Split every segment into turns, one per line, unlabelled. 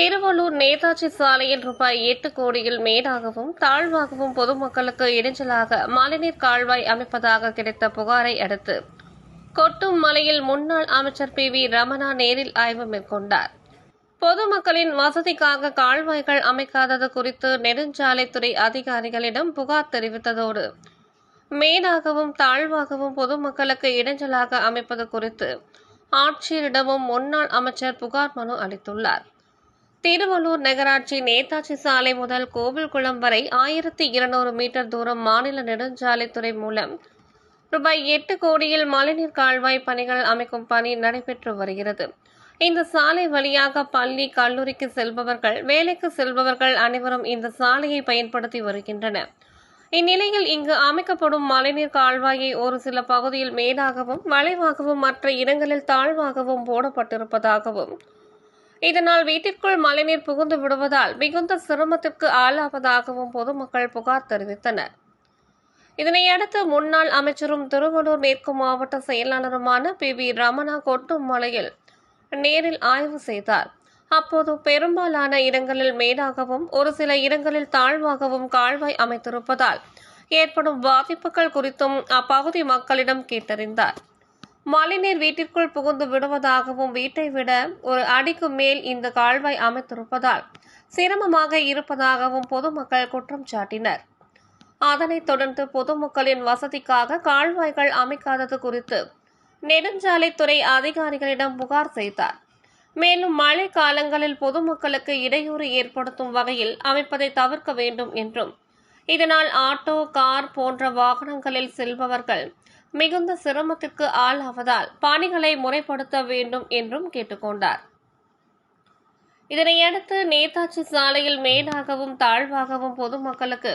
திருவள்ளூர் நேதாஜி சாலையில் ரூபாய் எட்டு கோடியில் மேடாகவும் தாழ்வாகவும் பொதுமக்களுக்கு இடைஞ்சலாக மழைநீர் கால்வாய் அமைப்பதாக கிடைத்த புகாரை அடுத்து கொட்டும் மலையில் முன்னாள் அமைச்சர் பி. வி. ரமணா நேரில் ஆய்வு மேற்கொண்டார். பொதுமக்களின் வசதிக்காக கால்வாய்கள் அமைக்காதது குறித்து நெடுஞ்சாலைத்துறை அதிகாரிகளிடம் புகார் தெரிவித்ததோடு மேடாகவும் தாழ்வாகவும் பொதுமக்களுக்கு இடைஞ்சலாக அமைப்பது குறித்து ஆட்சியரிடமும் முன்னாள் அமைச்சர் புகார் மனு அளித்துள்ளார். திருவள்ளூர் நகராட்சி நேதாஜி சாலை முதல் கோவில்குளம் வரை ஆயிரத்தி இருநூறு மீட்டர் தூரம் மாநில நெடுஞ்சாலைத்துறை மூலம் ரூபாய் எட்டு கோடியில் மழைநீர் கால்வாய் பணிகள் அமைக்கும் பணி நடைபெற்று வருகிறது. இந்த சாலை வழியாக பள்ளி கல்லூரிக்கு செல்பவர்கள் வேலைக்கு செல்பவர்கள் அனைவரும் இந்த சாலையை பயன்படுத்தி வருகின்றனர். இந்நிலையில் இங்கு அமைக்கப்படும் மழைநீர் கால்வாயை ஒரு சில பகுதியில் மேலாகவும் வளைவாகவும் மற்ற இடங்களில் தாழ்வாகவும் போடப்பட்டிருப்பதாகவும் இதனால் வீட்டிற்குள் மழைநீர் புகுந்து விடுவதால் மிகுந்த சிரமத்திற்கு ஆளாவதாகவும் பொதுமக்கள் புகார் தெரிவித்தனர். இதனையடுத்து முன்னாள் அமைச்சரும் திருவள்ளூர் மேற்கு மாவட்ட செயலாளருமான பி. வி. ரமணா கொட்டும் மலையில் நேரில் ஆய்வு செய்தார். அப்போது பெரும்பாலான இடங்களில் மேடாகவும் ஒரு சில இடங்களில் தாழ்வாகவும் கால்வாய் அமைத்திருப்பதால் ஏற்படும் பாதிப்புகள் குறித்தும் அப்பகுதி மக்களிடம் கேட்டறிந்தார். மழைநீர் வீட்டிற்குள் புகுந்து விடுவதாகவும் வீட்டை விட ஒரு அடிக்கு மேல் இந்த கால்வாய் அமைத்திருப்பதால் சிரமமாக இருப்பதாகவும் பொதுமக்கள் குற்றம் சாட்டினர். அதனைத் தொடர்ந்து பொதுமக்களின் வசதிக்காக கால்வாய்கள் அமைக்காதது குறித்து நெடுஞ்சாலைத்துறை அதிகாரிகளிடம் புகார் செய்தார். மேலும் மழை காலங்களில் பொதுமக்களுக்கு இடையூறு ஏற்படுத்தும் வகையில் அமைப்பதை தவிர்க்க வேண்டும் என்றும் இதனால் ஆட்டோ கார் போன்ற வாகனங்களில் செல்பவர்கள் மிகுந்த சிரமத்திற்கு ஆளாவதால் பணிகளை முறைப்படுத்த வேண்டும் என்றும் கேட்டுக்கொண்டார். இதனையடுத்து நேதாஜி சாலையில் மேலாகவும் தாழ்வாகவும் பொதுமக்களுக்கு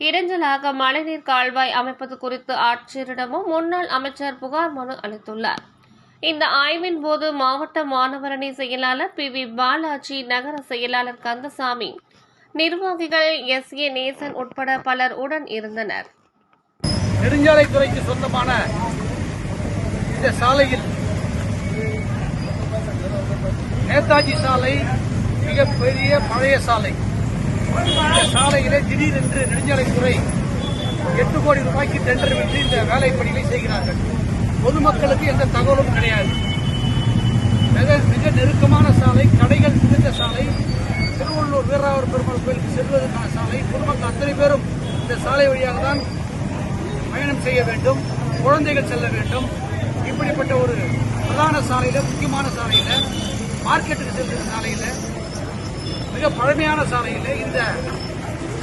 இடைஞ்சலாக மழைநீர் கால்வாய் அமைப்பது குறித்து ஆட்சியரிடமும் முன்னாள் அமைச்சர் புகார் மனு அளித்துள்ளார். இந்த ஆய்வின் போது மாவட்ட மாணவரணி செயலாளர் பி. வி. பாலாஜி நகர செயலாளர் கந்தசாமி நிர்வாகிகள் எஸ். ஏ. நேசன் உட்பட பலர் உடன் இருந்தனர்.
நெடுஞ்சாலைத்துறைக்கு சொந்தமான இந்த சாலையில் நேதாஜி சாலை மிகப்பெரிய பழைய சாலை. இந்த சாலையிலே திடீரென்று நெடுஞ்சாலைத்துறை எட்டு கோடி ரூபாய்க்கு டெண்டர் விட்டு இந்த வேலை பணிகளை செய்கிறார்கள். பொதுமக்களுக்கு எந்த தகவலும் கிடையாது. மிக மிக நெருக்கமான சாலை கடைகள் மிகுந்த சாலை திருவள்ளூர் வீரராவர் பெருமாள் கோயிலுக்கு செல்வதற்கான சாலை பொதுமக்கள் அத்தனை பேரும் இந்த சாலை வழியாக தான் பயணம் செய்ய வேண்டும் குழந்தைகள் செல்ல வேண்டும். இப்படிப்பட்ட ஒரு பிரதான சாலையில முக்கியமான சாலையில மார்க்கெட்டுக்கு செல்கிற சாலையில மிக பழமையான சாலையில இந்த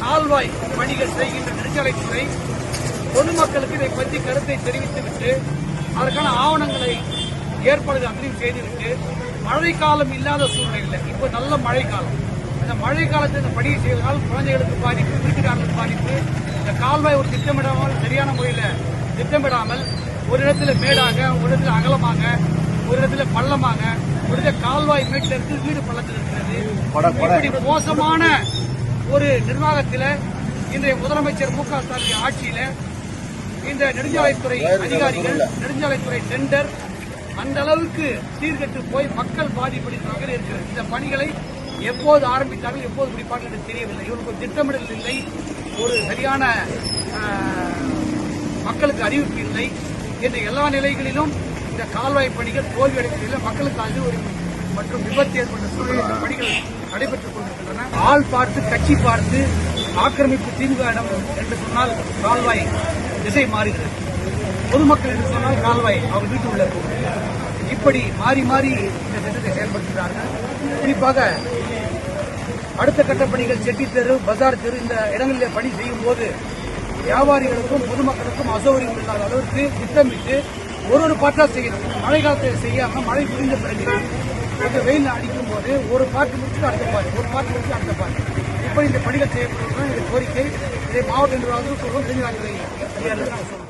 கால்வாய் பணிகள் செய்கின்ற நெடுஞ்சாலைத்துறை பொதுமக்களுக்கு இதை பற்றி கருத்தை தெரிவித்துவிட்டு அதற்கான ஆவணங்களை ஏற்பாடுகள் அங்கேயும் செய்துவிட்டு மழைக்காலம் இல்லாத சூழ்நிலையில் இப்போ நல்ல மழைக்காலம் இந்த மழை காலத்தில் இந்த பணியை செய்வதால் குழந்தைகளுக்கு பாதிப்பு வீட்டுக்காரர்களுக்கு பாதிப்பு கால்வாய் ஒரு திட்டமிடாமல் சரியான முறையில் திட்டமிடாமல் ஒரு இடத்துல மேடாக ஒரு இடத்துல அகலமாக ஒரு இடத்துல பள்ளமாக ஒரு இடத்துல கால்வாய் மேட்டில் இருக்கு வீடு பள்ளத்தில் இருக்கிறது இப்படி மோசமான ஒரு நிர்வாகத்தில் இன்றைய முதலமைச்சர் மு க ஸ்டாலின் ஆட்சியில இந்த நெடுஞ்சாலைத்துறை அதிகாரிகள் நெடுஞ்சாலைத்துறை டெண்டர் அந்த அளவுக்கு சீர்கெட்டு போய் மக்கள் பாதிப்படைந்த இருக்கிறது இந்த பணிகளை எப்போது ஆரம்பித்தார்கள் எப்போது முடிப்பார்கள் என்று தெரியவில்லை. இவருக்கு ஒரு திட்டமிடல் இல்லை. ஒரு சரியான மக்களுக்கு அறிவிப்பு இல்லை. என்று எல்லா நிலைகளிலும் இந்த கால்வாய் பணிகள் தோல்வி அடைந்ததில் மக்களுக்கு அறிவுரை மற்றும் விபத்து ஏற்பட்ட சூழலில் பணிகள் நடைபெற்றுக் கொண்டிருக்கின்றன. ஆள் பார்த்து கட்சி பார்த்து ஆக்கிரமிப்பு திமுக இடம் என்று சொன்னால் கால்வாய் திசை மாறுகிறது. பொதுமக்கள் என்று சொன்னால் கால்வாய் அவர் வீட்டு உள்ள இப்படி மாறி மாறி இந்த திட்டத்தை செயல்படுத்துகிறார்கள் குறிப்பாக அடுத்த கட்ட பணிகள் செட்டி தெரு பஜார் தெரு இந்த இடங்களில் பணி செய்யும் போது வியாபாரிகளுக்கும் பொதுமக்களுக்கும் அசௌகரியம் இல்லாத அளவுக்கு திட்டமிட்டு ஒரு ஒரு பாட்டா செய்யணும். மழை காலத்தில் செய்யாம மழை புரிந்த பிறகு கொஞ்சம் வெயில் அடிக்கும் போது ஒரு பாட்டு முடிச்சுட்டு அடுத்த பாட்டு ஒரு பாட்டு முடிச்சு அடுத்த பாட்டு. இப்படி இந்த பணிகள் செய்யப்படுவதுதான் இந்த கோரிக்கை. இதை மாவட்ட நிர்வாகத்தில் சொல்றோம் தெரிஞ்சு சொல்றோம்